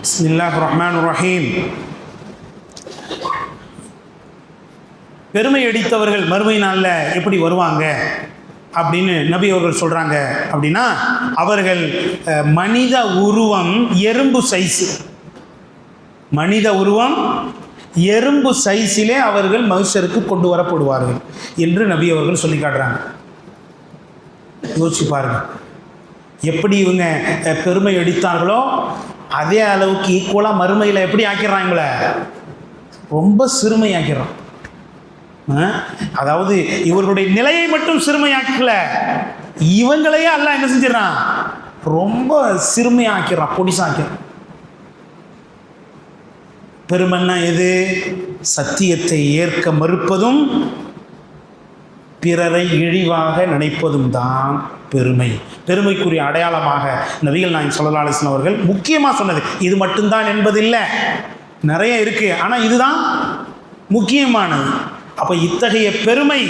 بسم الله الرحمن الرحيم பெருமை அடித்தவர்கள் மறுமை நாளில் எப்படி வருவாங்க அப்படின்னு நபி அவர்கள் சொல்கிறாங்க அப்படின்னா அவர்கள் அஹ், மனித உருவம் எறும்பு சைஸு மனித உருவம் எறும்பு சைஸிலே அவர்கள் மனுஷருக்கு கொண்டு வரப்படுவார்கள் என்று நபி அவர்கள் சொல்லி காட்டுறாங்க யோசிச்சு பாருங்க எப்படி இவங்க அஹ், பெருமை அடித்தார்களோ அதே அளவுக்கு ஈக்குவலாக மறுமையில் எப்படி ஆக்கிடுறாங்களே? ரொம்ப சிறுமையாக்கிறான் அதாவது இவர்களுடைய நிலையை மட்டும் சிறுமையாக்கல. இவங்களையே அல்ல என்ன செஞ்சிடறான்? ரொம்ப சிறுமையாக்கிறான் பொடிசாக்கிறான் பெருமைன்னா எது? சத்தியத்தை ஏற்க மறுப்பதும் பிறரை இழிவாக நினைப்பதும் தான் பெருமை. பெருமைக்குரிய அடையாளமாக நபிகள் நாயன் ஸல்லல்லாஹு அவர்கள் முக்கியமாக சொன்னது இது மட்டும்தான் என்பதில்லை. நிறைய இருக்குது ஆனால் இதுதான் முக்கியமானது. அப்போ இத்தகைய பெருமை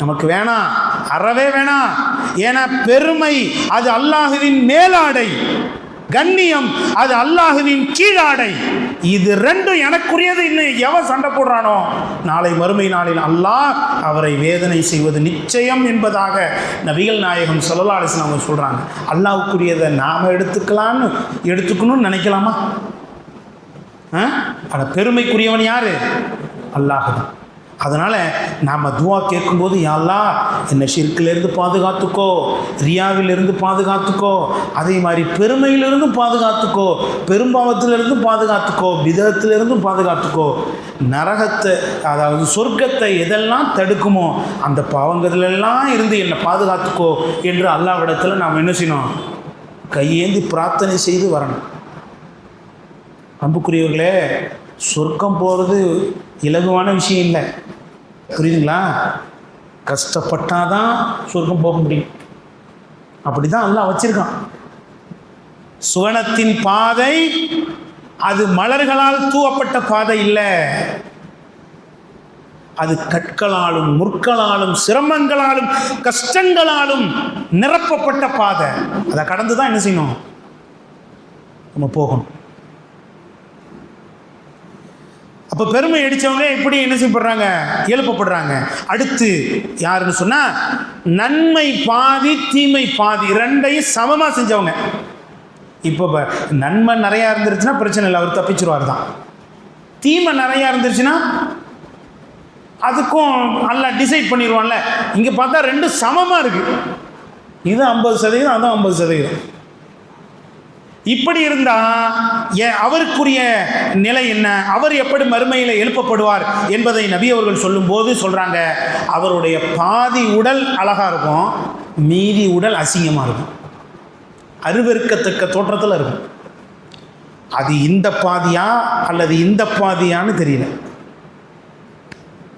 நமக்கு வேணாம் அறவே வேணாம் ஏன்னா பெருமை அது அல்லாஹுவின் மேலாடை. கண்ணியம் அது அல்லாஹுவின் கீழாடை. இது ரெண்டும் எனக்குரியது இன்னும் எவன் சண்டை போடுறானோ? நாளை மறுமை நாளில் அல்லாஹ் அவரை வேதனை செய்வது நிச்சயம் என்பதாக நபிகள் நாயகம் ஸல்லல்லாஹு அவங்க சொல்கிறாங்க அல்லாஹுக்குரியதை நாம் எடுத்துக்கலான்னு எடுத்துக்கணும்னு நினைக்கலாமா? ஆ? ஆனால் பெருமைக்குரியவன் யார்? அல்லாஹ் தான். அதனால் நாம் துவா கேட்கும்போது யாழ்லா என்னை ஷிர்க்கிலிருந்து பாதுகாத்துக்கோ ரியாவிலிருந்து பாதுகாத்துக்கோ அதே மாதிரி பெருமையிலிருந்து பாதுகாத்துக்கோ பெரும்பாவத்திலிருந்து பாதுகாத்துக்கோ விதத்திலிருந்தும் பாதுகாத்துக்கோ நரகத்தை அதாவது சொர்க்கத்தை எதெல்லாம் தடுக்குமோ அந்த பாவங்கள்லாம் இருந்து என்னை பாதுகாத்துக்கோ என்று அல்லாவிடத்தில் நாம் என்ன செய்யணும்? கையேந்தி பிரார்த்தனை செய்து வரணும். அன்புக்குரியவர்களே சொர்க்கம் போகிறது இலகுவான விஷயம் இல்லை. புரியுதுங்களா? கஷ்டப்பட்டாதான் சொர்க்கம் போக முடியும். அப்படி தான் எல்லாம் வச்சிருக்கான். சுவனத்தின் பாதை அது மலர்களால் தூவப்பட்ட பாதை இல்லை. அது கற்களாலும் முற்களாலும் சிரமங்களாலும் கஷ்டங்களாலும் நிரப்பப்பட்ட பாதை. அதை கடந்து தான் என்ன செய்யணும்? நம்ம போகணும். அப்போ பெருமை அடித்தவங்க எப்படி என்ன செய்யப்படுறாங்க? எழுப்பப்படுறாங்க. அடுத்து யாருன்னு சொன்னால் நன்மை பாதி தீமை பாதி ரெண்டையும் சமமாக செஞ்சவங்க. இப்போ நன்மை நிறையா இருந்துருச்சுன்னா பிரச்சனை இல்லை அவர் தப்பிச்சிருவார் தான். தீமை நிறையா இருந்துருச்சுன்னா அதுக்கும் நல்லா டிசைட் பண்ணிடுவான்ல இங்கே பார்த்தா ரெண்டும் சமமாக இருக்குது இது ஐம்பது சதவீதம் அதுவும் ஐம்பது சதவீதம். இப்படி இருந்தால் அவருக்குரிய நிலை என்ன? அவர் எப்படி மறுமையில் எழுப்பப்படுவார் என்பதை நபி அவர்கள் சொல்லும்போது சொல்கிறாங்க அவருடைய பாதி உடல் அழகாக இருக்கும் மீதி உடல் அசிங்கமாக இருக்கும். அருவருக்கத்தக்க தோற்றத்தில் இருக்கும். அது இந்த பாதியா அல்லது இந்த பாதியான்னு தெரியல.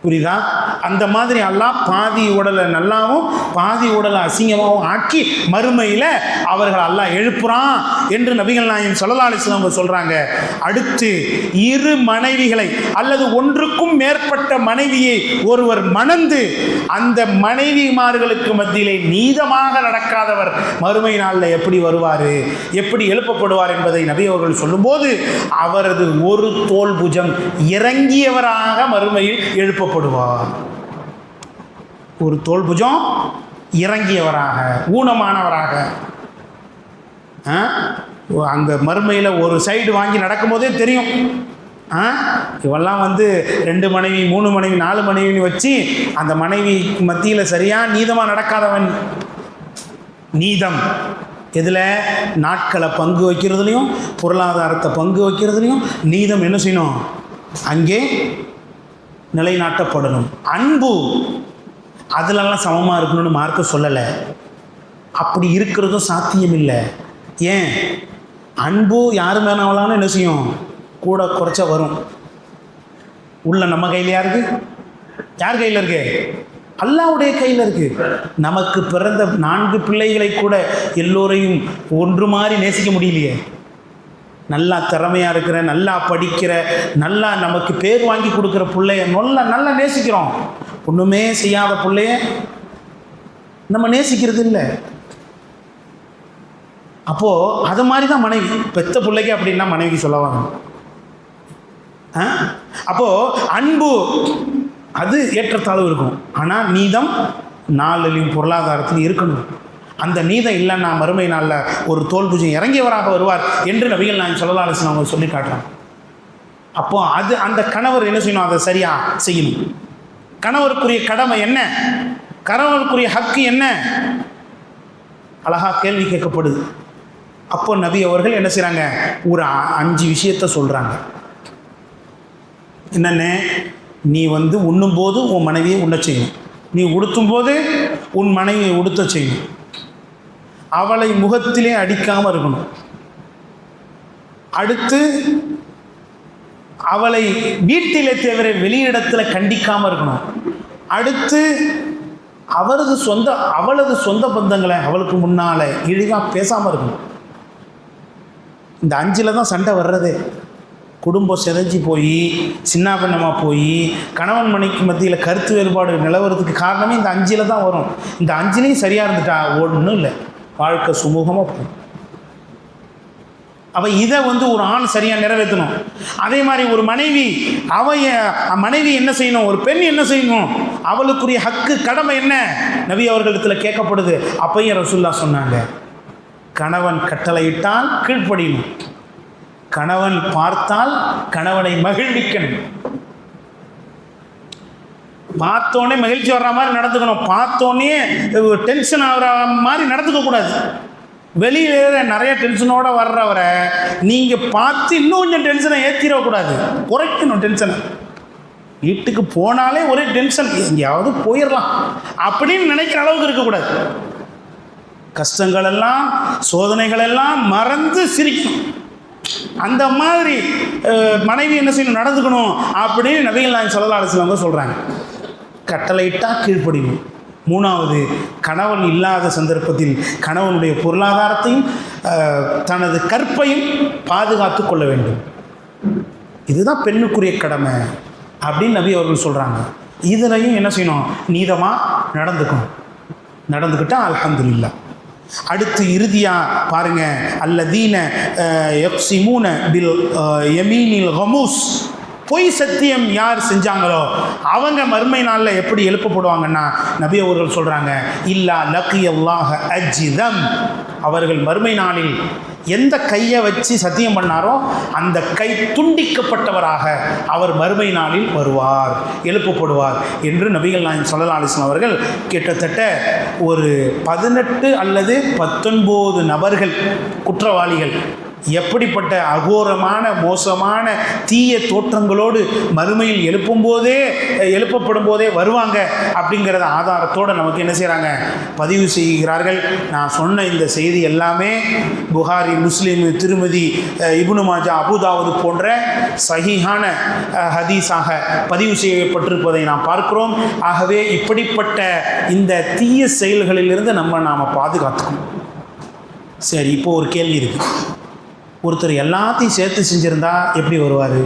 புரியுதா? அந்த மாதிரி அல்லாஹ் பாதி உடலை நல்லாவும் பாதி உடலை அசிங்கமாகவும் ஆக்கி மறுமையில் அவர்கள் எல்லாம் எழுப்புறான். என்று நபிகள் நாயன் ஸல்லல்லாஹு அவங்க சொல்கிறாங்க அடுத்து இரு மனைவிகளை அல்லது ஒன்றுக்கும் மேற்பட்ட மனைவியை ஒருவர் மணந்து அந்த மனைவிமார்களுக்கு மத்தியிலே நீதமாக நடக்காதவர் மறுமை நாளில் எப்படி வருவார்? எப்படி எழுப்பப்படுவார் என்பதை நபி அவர்கள் சொல்லும்போது அவரது ஒரு தோல் புஜம் இறங்கியவராக மறுமையில் எழுப்பப்படுவார். ஒரு தோல் புஜம் இறங்கியவராக ஊனமானவராக. அந்த மறுமையில் ஒரு சைடு வாங்கி நடக்கும்போதே தெரியும். ஆ? இவெல்லாம் வந்து ரெண்டு மனைவி மூணு மனைவி நாலு மனைவின்னு வச்சு அந்த மனைவி மத்தியில் சரியாக நீதமாக நடக்காதவன். நீதம். இதில் நாட்களை பங்கு வைக்கிறதுலையும் பொருளாதாரத்தை பங்கு வைக்கிறதுலையும் நீதம் என்ன செய்யணும்? அங்கே நிலைநாட்டப்படணும். அன்பு. அதிலெல்லாம் சமமாக இருக்கணும்னு மார்க்க சொல்லலை. அப்படி இருக்கிறதும் சாத்தியம் இல்லை ஏன்? அன்பு யார் மேனாவலான்னு என்ன செய்யும்? கூட குறைச்ச வரும். உள்ள நம்ம கையில் யாருக்கு யார் கையில் இருக்கு? அல்லாவுடைய கையில் இருக்கு. நமக்கு பிறந்த நான்கு பிள்ளைகளை கூட எல்லோரையும் ஒன்று மாதிரி நேசிக்க முடியலையே. நல்லா திறமையாக இருக்கிற நல்லா படிக்கிற நல்லா நமக்கு பேர் வாங்கி கொடுக்குற பிள்ளைய நல்லா நல்லா நேசிக்கிறோம். ஒன்றுமே செய்யாத பிள்ளைய நம்ம நேசிக்கிறது இல்லை. அப்போது அது மாதிரி தான் மனைவி. பெத்த பிள்ளைக்கு அப்படின்னா மனைவிக்கு சொல்லுவாங்க. ஆ? அன்பு அது ஏற்றத்தாழ்வு இருக்கும். ஆனால் நீதம் நாளிலையும் பொருளாதாரத்தில் இருக்கணும். அந்த நீதம் இல்லைன்னா மறுமை நாளில் ஒரு தோல் பூஜை இறங்கியவராக வருவார் என்று நபிகள் நான் சொல்லலாலசன் அவங்க சொல்லி காட்டுறாங்க. அப்போ அது அந்த கணவர் என்ன செய்யணும்? அதை சரியா செய்யணும். கணவருக்குரிய கடமை என்ன? கணவருக்குரிய ஹக்கு என்ன? அழகாக கேள்வி கேட்கப்படுது. அப்போ நபி அவர்கள் என்ன செய்கிறாங்க ஒரு அ- அஞ்சு விஷயத்த சொல்கிறாங்க என்னென்ன? நீ வந்து உண்ணும்போது உன் மனைவியை உண்ண செய்யணும் நீ உடுத்தும் போது உன் மனைவியை உடுத்த செய்யணும் அவளை முகத்திலே அடிக்காமல் இருக்கணும். அடுத்து அவளை வீட்டிலே தவிர வெளியிடத்தில் கண்டிக்காமல் இருக்கணும். அடுத்து அவரது சொந்த அவளது சொந்த பந்தங்களை அவளுக்கு முன்னால் இழிவாக பேசாமல் இருக்கணும். இந்த அஞ்சில் தான் சண்டை வர்றது. குடும்பம் சிதைஞ்சு போய் சின்னாபின்னமாக போய் கணவன் மனைக்கு மத்தியில் கருத்து வேறுபாடு நிலவரத்துக்கு காரணமே இந்த அஞ்சில் தான் வரும். இந்த அஞ்சிலையும் சரியாக இருந்துட்டா ஒன்றும் இல்லை. வாழ்க்கை சுமூகமாக போகும். அவள் இதை வந்து ஒரு ஆண் சரியாக நிறைவேற்றணும் அதே மாதிரி ஒரு மனைவி அவ மனைவி என்ன செய்யணும்? ஒரு பெண் என்ன செய்யணும்? அவளுக்குரிய ஹக்கு கடமை என்ன? நபி அவர்களிடத்தில் கேட்கப்படுது. அப்பையும் ரசுல்லா சொன்னாங்க. கணவன் கட்டளையிட்டால் கீழ்ப்படியணும் கணவன் பார்த்தால் கணவனை மகிழ்விக்கணும் பார்த்தோன்னே மகிழ்ச்சி வர்ற மாதிரி நடந்துக்கணும். பார்த்தோன்னே டென்ஷன் ஆகிற மாதிரி நடந்துக்க கூடாது. வெளியில நிறைய டென்ஷனோட வர்றவரை நீங்கள் பார்த்து இன்னும் கொஞ்சம் டென்ஷனை ஏற்றிடக்கூடாது குறைக்கணும் டென்ஷனை வீட்டுக்கு போனாலே ஒரே டென்ஷன் எங்கேயாவது போயிடலாம் அப்படின்னு நினைக்கிற அளவுக்கு இருக்கக்கூடாது கஷ்டங்களெல்லாம் சோதனைகளெல்லாம் மறந்து சிரிக்கும் அந்த மாதிரி மனைவி என்ன செய்யணும்? நடந்துக்கணும் அப்படின்னு நபிகள் நாயகம் ஸல்லல்லாஹு அலைஹி சொல்கிறாங்க கட்டளையிட்டா கீழ்ப்படியும். மூணாவது கணவன் இல்லாத சந்தர்ப்பத்தில் கணவனுடைய பொருளாதாரத்தையும் தனது கற்பையும் பாதுகாத்து கொள்ள வேண்டும். இதுதான் பெண்ணுக்குரிய கடமை அப்படின்னு நபி அவர்கள் சொல்கிறாங்க இதுலையும் என்ன செய்யணும்? நீதமாக நடந்துக்கணும். நடந்துக்கிட்டால் அல்ஹம்துலில்லாஹ். அடுத்து இறுதியாக பாருங்க அல்லதீன யக்ஸிமூன பில் எமீனில் யமீனில் பொய் சத்தியம் யார் செஞ்சாங்களோ அவங்க மறுமை நாளில் எப்படி எழுப்பப்படுவாங்கன்னா நபி அவர்கள் சொல்கிறாங்க இல்லா லக்கி அல்லாஹ அஜிதம் அவர்கள் மறுமை நாளில் எந்த கையை வச்சு சத்தியம் பண்ணாரோ அந்த கை துண்டிக்கப்பட்டவராக அவர் மறுமை நாளில் வருவார் எழுப்பப்படுவார் என்று நபிகள் நாயன் ஸல்லல்லாஹு அவர்கள் கிட்டத்தட்ட ஒரு பதினெட்டு அல்லது பத்தொன்பது நபர்கள் குற்றவாளிகள் எப்படிப்பட்ட அகோரமான மோசமான தீய தோற்றங்களோடு மறுமையில் எழுப்பும் போதே எழுப்பப்படும் போதே வருவாங்க அப்படிங்கிறத ஆதாரத்தோடு நமக்கு என்ன செய்கிறாங்க பதிவு செய்கிறார்கள். நான் சொன்ன இந்த செய்தி எல்லாமே புகாரி முஸ்லீம் திருமதி இபுனு மாஜா அபுதாவது போன்ற சகிஹான ஹதீஸாக பதிவு செய்யப்பட்டிருப்பதை நாம் பார்க்கிறோம். ஆகவே இப்படிப்பட்ட இந்த தீய செயல்களிலிருந்து நம்ம நாம் பாதுகாத்துக்கணும். சரி இப்போ ஒரு கேள்வி இருக்குது ஒருத்தர் எல்லாத்தையும் சேர்த்து செஞ்சுருந்தா எப்படி வருவார்?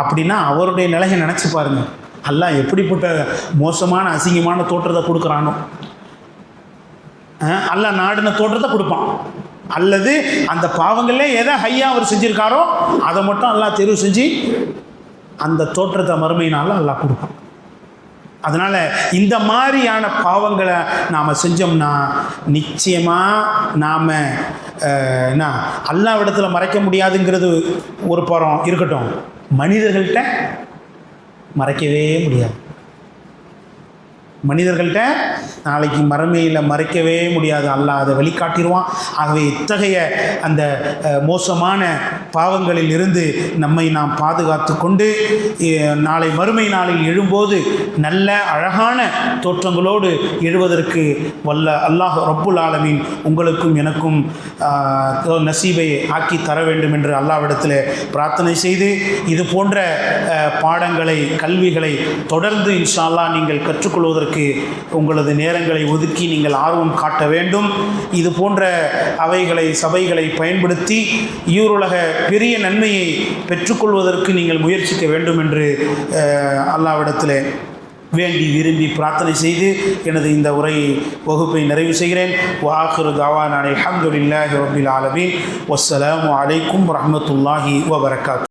அப்படின்னா அவருடைய நிலையை நினச்சி பாருங்கள் எல்லாம் எப்படிப்பட்ட மோசமான அசிங்கமான தோற்றத்தை கொடுக்குறானோ? அல்ல நாடின தோற்றத்தை கொடுப்பான். அல்லது அந்த பாவங்களே எதை ஹையாக அவர் செஞ்சுருக்காரோ அதை மட்டும் எல்லாம் தெரிவு செஞ்சு அந்த தோற்றத்தை மறுமையினால எல்லாம் கொடுப்பான். அதனால் இந்த மாதிரியான பாவங்களை நாம் செஞ்சோம்னா நிச்சயமாக நாம் என்ன அல்லாவிடத்தில் மறைக்க முடியாதுங்கிறது ஒரு புறம் இருக்கட்டும். மனிதர்கள்ட்ட மறைக்கவே முடியாது. மனிதர்கள்ட்ட நாளைக்கு மறுமையில் மறைக்கவே முடியாது. அல்லாஹ் அதை வெளிக்காட்டிடுவான் ஆகவே இத்தகைய அந்த மோசமான பாவங்களில் இருந்து நம்மை நாம் பாதுகாத்து கொண்டு நாளை மறுமை நாளில் எழும்போது நல்ல அழகான தோற்றங்களோடு எழுவதற்கு வல்ல அல்லாஹ் ரப்புல் ஆலமீன் உங்களுக்கும் எனக்கும் நசீபை ஆக்கி தர வேண்டும் என்று அல்லாவிடத்தில் பிரார்த்தனை செய்து இது போன்ற பாடங்களை கல்விகளை தொடர்ந்து இன்ஷால்லா நீங்கள் கற்றுக்கொள்வதற்கு உங்களது நேரங்களை ஒதுக்கி நீங்கள் ஆர்வம் காட்ட வேண்டும். இது போன்ற அவைகளை சபைகளை பயன்படுத்தி ஈருலக பெரிய நன்மையை பெற்றுக்கொள்வதற்கு நீங்கள் முயற்சிக்க வேண்டும் என்று அல்லாவிடத்தில் வேண்டி விரும்பி பிரார்த்தனை செய்து எனது இந்த உரையை வகுப்பை நிறைவு செய்கிறேன். வாஹிரு தாவான் அலி அஹமதுல்லாஹி ரபில் ஆலமீன். வஸ்ஸலாம் அலைக்கும் ரஹமத்துல்லாஹி வபரகாத்.